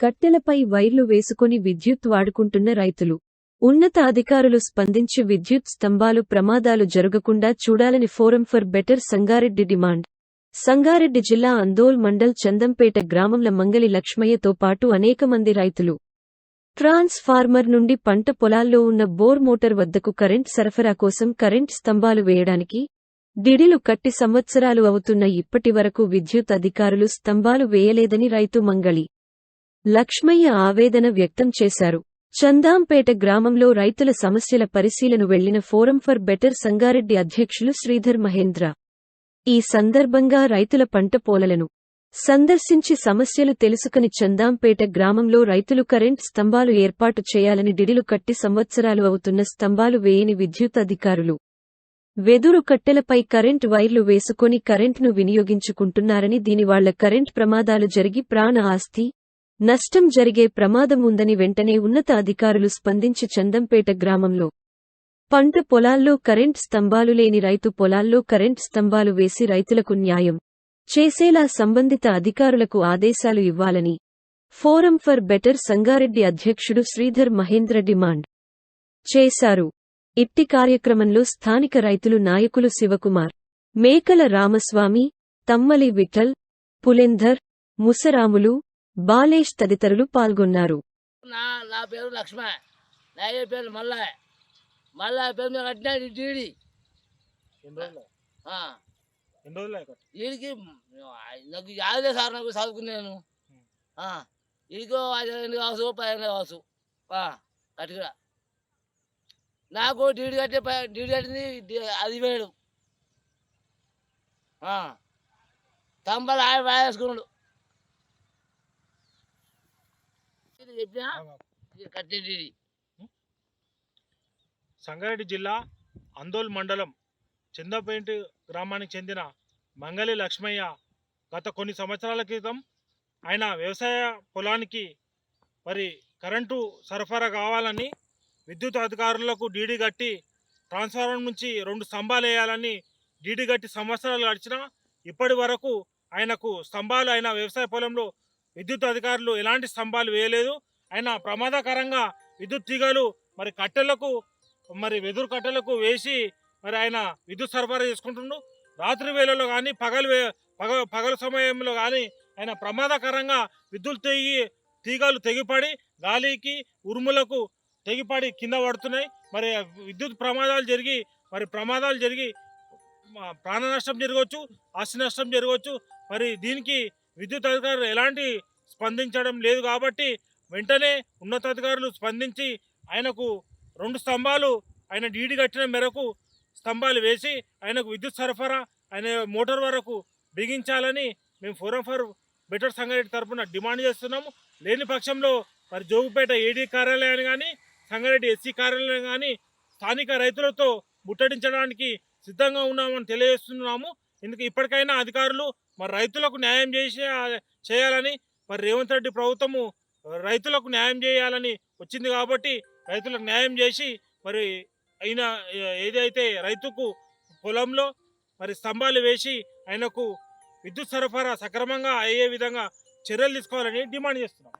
కట్టెలపై వైర్లు వేసుకుని విద్యుత్ వాడుకుంటున్న రైతులు. ఉన్నత అధికారులు స్పందించి విద్యుత్ స్తంభాలు ప్రమాదాలు జరగకుండా చూడాలని forum for better Sangareddy demand. Sangareddy జిల్లా అందోల్ మండల్ చందంపేట గ్రామంల మంగలి లక్ష్మయ్యతో పాటు అనేక మంది రైతులు. ట్రాన్స్ఫార్మర్ నుండి పంట పొలాల్లో ఉన్న బోర్ మోటార్ వద్దకు కరెంట్ సరఫరా కోసం కరెంట్ స్తంభాలు వేయడానికి డిడిలు కట్టి సంవత్సరాలు అవుతున్న ఇప్పటి వరకు విద్యుత్ అధికారులు స్తంభాలు వేయలేదని రైతు మంగళి లక్ష్మయ్య ఆవేదన వ్యక్తం చేశారు. చందాంపేట గ్రామంలో రైతుల సమస్యల పరిశీలన వెళ్ళిన ఫోరం ఫర్ బెటర్ సంగారెడ్డి అధ్యక్షులు శ్రీధర్ మహేంద్ర. ఈ సందర్భంగా రైతుల పంట పోలలను సందర్శించి సమస్యలు తెలుసుకుని చందాంపేట గ్రామంలో రైతులు కరెంట్ స్తంభాలు ఏర్పాటు చేయాలని డిడిలు కట్టి సంవత్సరాలు అవుతున్న స్తంభాలు వేయని విద్యుత్ అధికారులు. వెదురు కట్టెలపై కరెంట్ వైర్లు వేసుకొని కరెంట్ను వినియోగించుకుంటున్నారని దీనివాళ్ళ కరెంట్ ప్రమాదాలు జరిగి ప్రాణ ఆస్తి నష్టం జరిగే ప్రమాదం ఉందని వెంటనే ఉన్నత అధికారులు స్పందించి చందంపేట గ్రామంలో పంట పొలాల్లో కరెంట్ స్తంభాలు లేని రైతు పొలాల్లో కరెంట్ స్తంభాలు వేసి రైతులకు న్యాయం చేసేలా సంబంధిత అధికారులకు ఆదేశాలు ఇవ్వాలని ఫోరం ఫర్ బెటర్ సంగారెడ్డి అధ్యక్షుడు శ్రీధర్ మహేంద్ర డిమాండ్ చేశారు. ఇట్టి కార్యక్రమంలో స్థానిక రైతులు నాయకులు శివకుమార్ మేకల రామస్వామి తమ్మలి విఠల్ పులేంధర్ ముసరాములు బాలేష్ తదితరులు పాల్గొన్నారు. నా నా పేరు లక్ష్మ. నా పేరు మల్ల మల్ల పేరు మీద కట్టినా డీడి. వీడికి నాకు యాదే సార్ నాకు చదువుకున్నాను వీడికి ఐదు రెండు కావచ్చు పదిహేను కావచ్చు. ఆ, కట్టుకురా నాకు డీడీ కట్టే ప- డీడీ కట్టింది అది వేడు. తంబలు ఆయన వేసుకున్నాడు చెప్పినా సంగారెడ్డి జిల్లా అందోల్ మండలం చందపేంటి గ్రామానికి చెందిన మంగళి లక్ష్మయ్య గత కొన్ని సంవత్సరాల క్రితం ఆయన వ్యవసాయ పొలానికి మరి కరెంటు సరఫరా కావాలని విద్యుత్ అధికారులకు డీడీ కట్టి ట్రాన్స్ఫార్మర్ నుంచి రెండు స్తంభాలు వేయాలని డీడీ కట్టి సంవత్సరాలు గడిచినా ఇప్పటి వరకు ఆయనకు స్తంభాలు ఆయన వ్యవసాయ పొలంలో విద్యుత్ అధికారులు ఎలాంటి స్తంభాలు వేయలేదు. ఆయన ప్రమాదకరంగా విద్యుత్ తీగలు మరి కట్టెలకు మరి వెదురు కట్టెలకు వేసి మరి ఆయన విద్యుత్ సరఫరా చేసుకుంటుండు. రాత్రి వేళలో కానీ పగలు వే- పగ పగల సమయంలో కానీ ఆయన ప్రమాదకరంగా విద్యుత్ తెగి తీగలు తెగిపడి గాలికి ఉరుములకు తెగిపడి కింద పడుతున్నాయి. మరి విద్యుత్ ప్రమాదాలు జరిగి మరి ప్రమాదాలు జరిగి ప్రాణ నష్టం జరగవచ్చు ఆస్తి నష్టం జరగవచ్చు. మరి దీనికి విద్యుత్ అధికారులు ఎలాంటి స్పందించడం లేదు కాబట్టి వెంటనే ఉన్నతాధికారులు స్పందించి ఆయనకు రెండు స్తంభాలు ఆయన డీడీ కట్టిన మేరకు స్తంభాలు వేసి ఆయనకు విద్యుత్ సరఫరా ఆయన మోటార్ వరకు బిగించాలని మేము ఫోరం ఫర్ బెటర్ సంగారెడ్డి తరఫున డిమాండ్ చేస్తున్నాము. లేని పక్షంలో మరి జోగుపేట ఏడీ కార్యాలయాన్ని కానీ సంగారెడ్డి ఎస్సీ కార్యాలయం కానీ స్థానిక రైతులతో ముట్టడించడానికి సిద్ధంగా ఉన్నామని తెలియజేస్తున్నాము. ఎందుకు ఇప్పటికైనా అధికారులు మరి రైతులకు న్యాయం చేసే చేయాలని మరి రేవంత్ రెడ్డి ప్రభుత్వము రైతులకు న్యాయం చేయాలని వచ్చింది కాబట్టి రైతులకు న్యాయం చేసి మరి ఆయన ఏదైతే రైతుకు పొలంలో మరి స్తంభాలు వేసి ఆయనకు విద్యుత్ సరఫరా సక్రమంగా అయ్యే విధంగా చర్యలు తీసుకోవాలని డిమాండ్ చేస్తున్నాం.